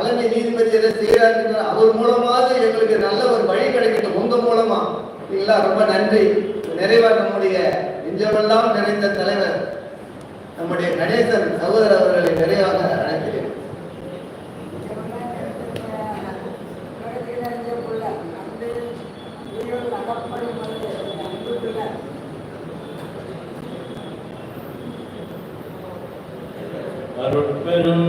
தலைமை நீதிபதி எதை செய்யறாருன்னு அவர் மூலமாக எங்களுக்கு நல்ல ஒரு வழி கிடைக்கட்டும். உங்க மூலமா. இல்லைங்களா ரொம்ப நன்றி. நிறைவா நம்முடைய நெஞ்சமெல்லாம் நிறைந்த தலைவர் நம்முடைய கணேசன் சகோதரர் அவர்களை நிறைவாக அழைக்கிறேன். அருட்பெரும்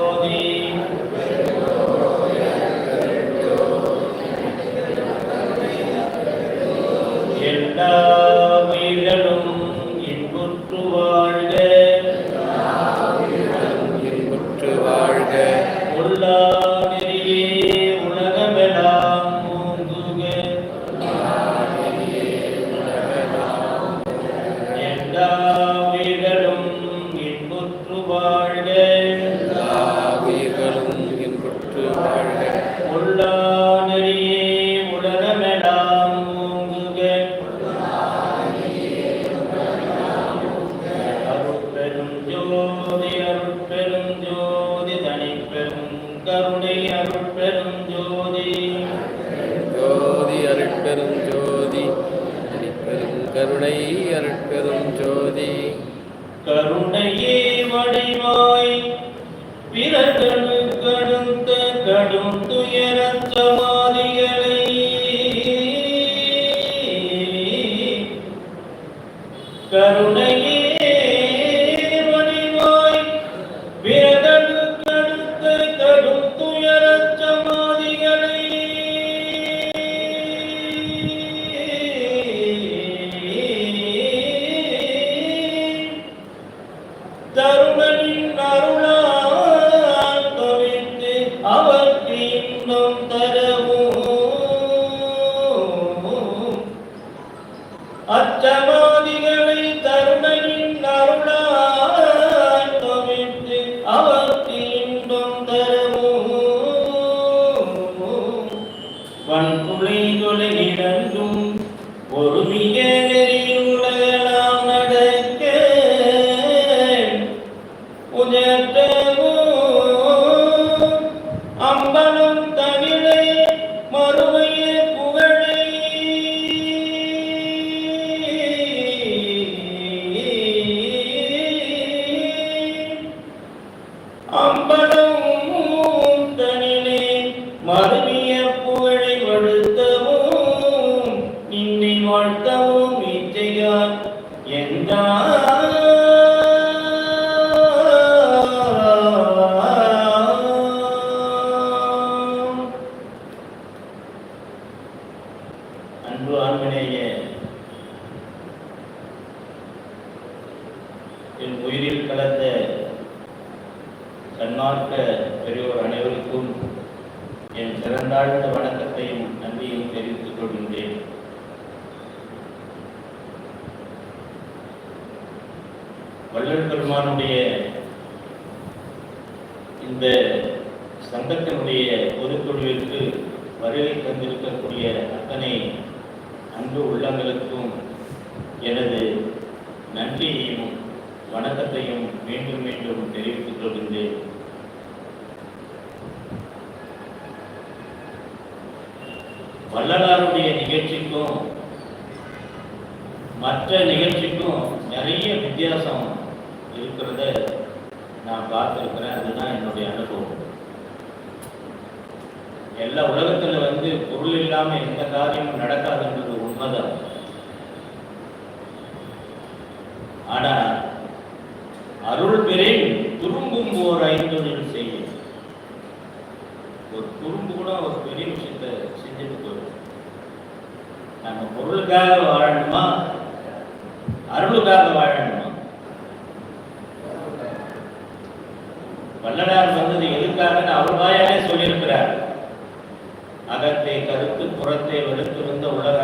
இன்புற்று வாழ்க உள்ளா உலகமெல்லாம் ஓங்குக அருட்பெரும் ஜோதி அருட்பெரும் ஜோதி தனிப்பெரும் கருணை அருட்பெரும் ஜோதி ஜோதி அருட்பெரும் ஜோதி தனிப்பெரும் கருணை அருட்பெரும் ஜோதி கருணையே வடிவாய் பிறகு கடும் துயரச் சமாதிகளை கருணையே வடிவாய் பிறர்களுக்கு அடுத்த கடும் துயரச் சமாதிகளை தருணனின் அருளால் தரவும். அச்சமாதிகளை தருணனின் அருளால் தவித்து அவர்க்கு இன்பம் தரவும். வன்குலைகளை அம்பலம் தனிலே மறுமைய புகழை வடுத்தவும் நின்னை வாழ்த்தவும் இச்சையார் என்றார். அன்பு ஆண்மனேய என் உயிரில் கலந்த தன்மார்க்க பெரியோர் அனைவருக்கும் என் சிறந்தாழ்ந்த வணக்கத்தையும் நன்றியும் தெரிவித்துக் கொள்கின்றேன். வள்ளல் பெருமானுடைய இந்த சங்கத்தினுடைய பொதுக்குழுவிற்கு வருகை தந்திருக்கக்கூடிய அத்தனை அன்பு உள்ளங்களுக்கும் எனது நன்றியையும் வணக்கத்தையும் மீண்டும் மீண்டும் தெரிவித்துக் கொள்கின்றேன். வள்ளலாருடைய நிகழ்ச்சிக்கும் மற்ற நிகழ்ச்சிக்கும் நிறைய வித்தியாசம் இருக்கிறத நான் பார்த்துருக்கிறேன். அதுதான் என்னுடைய அனுபவம். எல்லா உலகத்துல வந்து பொருள் இல்லாமல் எந்த காரியமும் நடக்காதுன்றது உண்மைதான். ஆனா அருள் பெறேன் துரும்பும் ஓர் ஐந்தொழில் செய்யும். ஒரு துரும்பு கூட ஒரு நம்ம பொருளுக்காக வாழணுமா? அருளுக்காக வாழணுமா? வல்லடார் வந்தது எதுக்காக அவர் வாயாலே சொல்லியிருக்கிறார். அகத்தை கருத்து புறத்தை வெறுத்திருந்த உலக